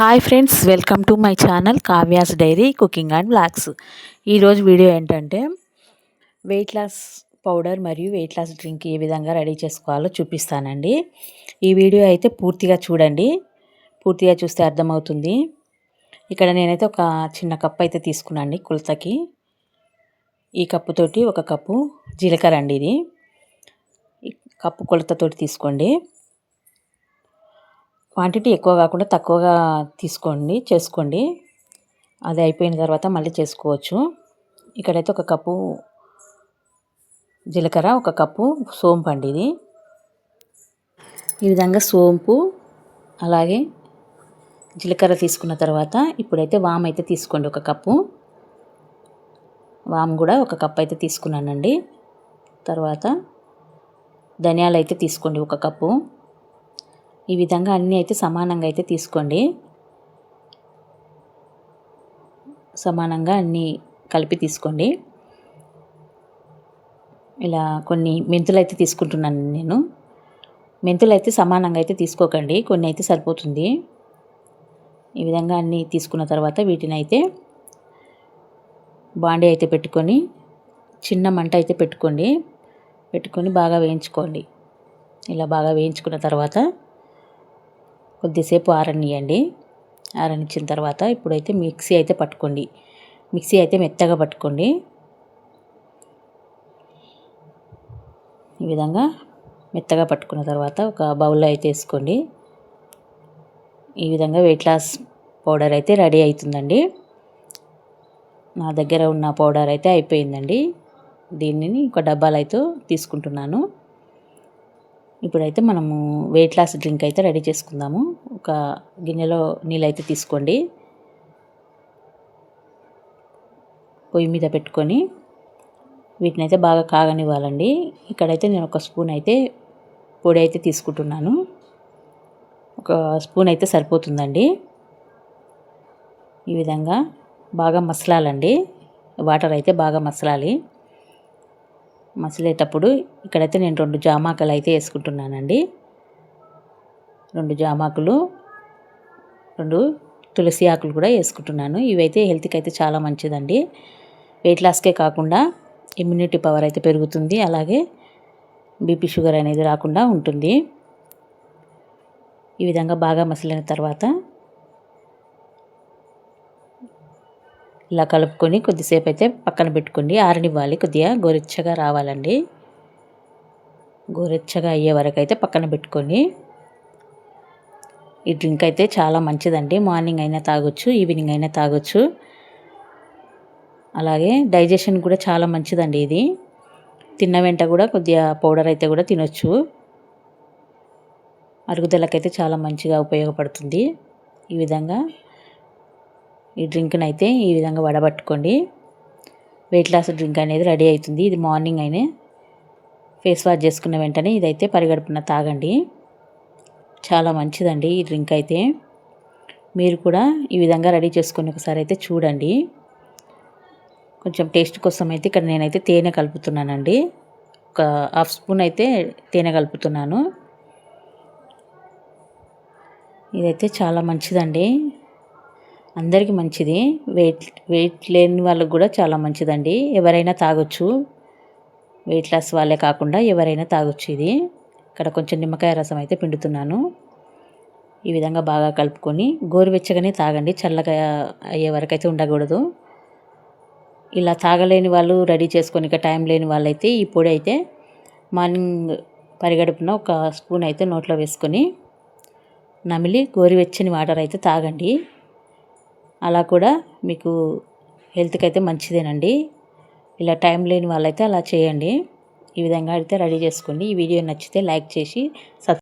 Hi friends welcome to my channel Kavya's diary cooking and blogs ఈరోజు video ఏంటంటే weight loss powder మరియు weight loss drink ఏ విధంగా ready చేసుకోవాలో చూపిస్తానండి. ఈ వీడియో అయితే పూర్తిగా చూడండి. పూర్తిగా చూస్తే అర్థమవుతుంది. ఇక్కడ నేనైతే ఒక చిన్న కప్ అయితే తీసుకున్నాండి కులతకి. ఈ కప్పుతోటి ఒక కప్పు జీలకర్ర అండి ఇది. కప్పు కొలతతోటి తీసుకోండి. క్వాంటిటీ ఎక్కువ కాకుండా తక్కువగా తీసుకోండి చేసుకోండి. అది అయిపోయిన తర్వాత మళ్ళీ చేసుకోవచ్చు. ఇక్కడైతే ఒక కప్పు జీలకర్ర ఒక కప్పు సోంపు అండి ఇది. ఈ విధంగా సోంపు అలాగే జీలకర్ర తీసుకున్న తర్వాత ఇప్పుడైతే వామ్ అయితే తీసుకోండి ఒక కప్పు. వామ్ కూడా ఒక కప్ అయితే తీసుకున్నానండి. తర్వాత ధనియాలు అయితే తీసుకోండి ఒక కప్పు. ఈ విధంగా అన్నీ అయితే సమానంగా అయితే తీసుకోండి. సమానంగా అన్నీ కలిపి తీసుకోండి. ఇలా కొన్ని మెంతులు అయితే తీసుకుంటున్నాను నేను. మెంతులు అయితే సమానంగా అయితే తీసుకోకండి. కొన్ని అయితే సరిపోతుంది. ఈ విధంగా అన్నీ తీసుకున్న తర్వాత వీటిని అయితే బాండీ అయితే పెట్టుకొని చిన్న మంట అయితే పెట్టుకోండి. పెట్టుకొని బాగా వేయించుకోండి. ఇలా బాగా వేయించుకున్న తర్వాత కొద్దిసేపు ఆరనియండి ఆరనిచ్చిన తర్వాత ఇప్పుడైతే మిక్సీ అయితే పట్టుకోండి. మిక్సీ అయితే మెత్తగా పట్టుకోండి. ఈ విధంగా మెత్తగా పట్టుకున్న తర్వాత ఒక బౌల్లో అయితే వేసుకోండి. ఈ విధంగా వెయిట్ లాస్ పౌడర్ అయితే రెడీ అవుతుందండి. నా దగ్గర ఉన్న పౌడర్ అయితే అయిపోయిందండి. దీనిని ఒక డబ్బాలు అయితే తీసుకుంటున్నాను. ఇప్పుడైతే మనము వెయిట్ లాస్ డ్రింక్ అయితే రెడీ చేసుకుందాము. ఒక గిన్నెలో నీళ్ళు అయితే తీసుకోండి. పొయ్యి మీద పెట్టుకొని వీటిని అయితే బాగా కాగనివ్వాలండి. ఇక్కడైతే నేను ఒక స్పూన్ అయితే పొడి అయితే తీసుకుంటున్నాను. ఒక స్పూన్ అయితే సరిపోతుందండి. ఈ విధంగా బాగా మసలాలండి. వాటర్ అయితే బాగా మసలాలి. మసిలేటప్పుడు ఇక్కడైతే నేను రెండు జామాకులు అయితే వేసుకుంటున్నానండి. రెండు జామాకులు రెండు తులసి ఆకులు కూడా వేసుకుంటున్నాను. ఇవైతే హెల్త్కి అయితే చాలా మంచిదండి. వెయిట్ లాస్కే కాకుండా ఇమ్యూనిటీ పవర్ అయితే పెరుగుతుంది. అలాగే బీపీ షుగర్ అనేది రాకుండా ఉంటుంది. ఈ విధంగా బాగా మసిలిన తర్వాత ఇలా కలుపుకొని కొద్దిసేపు అయితే పక్కన పెట్టుకోండి. ఆరనివ్వాలి. కొద్దిగా గోరెచ్చగా రావాలండి. గోరెచ్చగా అయ్యే వరకు అయితే పక్కన పెట్టుకొని. ఈ డ్రింక్ అయితే చాలా మంచిదండి. మార్నింగ్ అయినా తాగొచ్చు ఈవినింగ్ అయినా తాగొచ్చు. అలాగే డైజెషన్ కూడా చాలా మంచిదండి ఇది. తిన్న వెంట కూడా కొద్దిగా పౌడర్ అయితే కూడా తినొచ్చు. అరుగుదలకైతే చాలా మంచిగా ఉపయోగపడుతుంది. ఈ విధంగా ఈ డ్రింక్ని అయితే ఈ విధంగా వడబట్టుకోండి. వెయిట్ లాస్ డ్రింక్ అనేది రెడీ అవుతుంది. ఇది మార్నింగ్ అయినా ఫేస్ వాష్ చేసుకున్న వెంటనే ఇదైతే పరిగడుపున తాగండి. చాలా మంచిదండి ఈ డ్రింక్ అయితే. మీరు కూడా ఈ విధంగా రెడీ చేసుకుని ఒకసారి అయితే చూడండి. కొంచెం టేస్ట్ కోసం అయితే ఇక్కడ నేనైతే తేనె కలుపుతున్నానండి. ఒక హాఫ్ స్పూన్ అయితే తేనె కలుపుతున్నాను. ఇదైతే చాలా మంచిదండి. అందరికీ మంచిది. వెయిట్ వెయిట్ లేని వాళ్ళకు కూడా చాలా మంచిదండి. ఎవరైనా తాగొచ్చు. వెయిట్ లాస్ వాళ్ళే కాకుండా ఎవరైనా తాగొచ్చు ఇది. ఇక్కడ కొంచెం నిమ్మకాయ రసం అయితే పిండుతున్నాను. ఈ విధంగా బాగా కలుపుకొని గోరువెచ్చగానే తాగండి. చల్లగా అయ్యే వరకు అయితే ఉండకూడదు. ఇలా తాగలేని వాళ్ళు రెడీ చేసుకొని ఇక టైం లేని వాళ్ళైతే ఈ పొడి అయితే మార్నింగ్ పరిగడుపున ఒక స్పూన్ అయితే నోట్లో వేసుకొని నమిలి గోరువెచ్చని వాటర్ అయితే తాగండి. అలా కూడా మీకు హెల్త్కి అయితే మంచిదేనండి. ఇలా టైం లేని వాళ్ళైతే అలా చేయండి. ఈ విధంగా అయితే రెడీ చేసుకోండి. ఈ వీడియో నచ్చితే లైక్ చేసి సబ్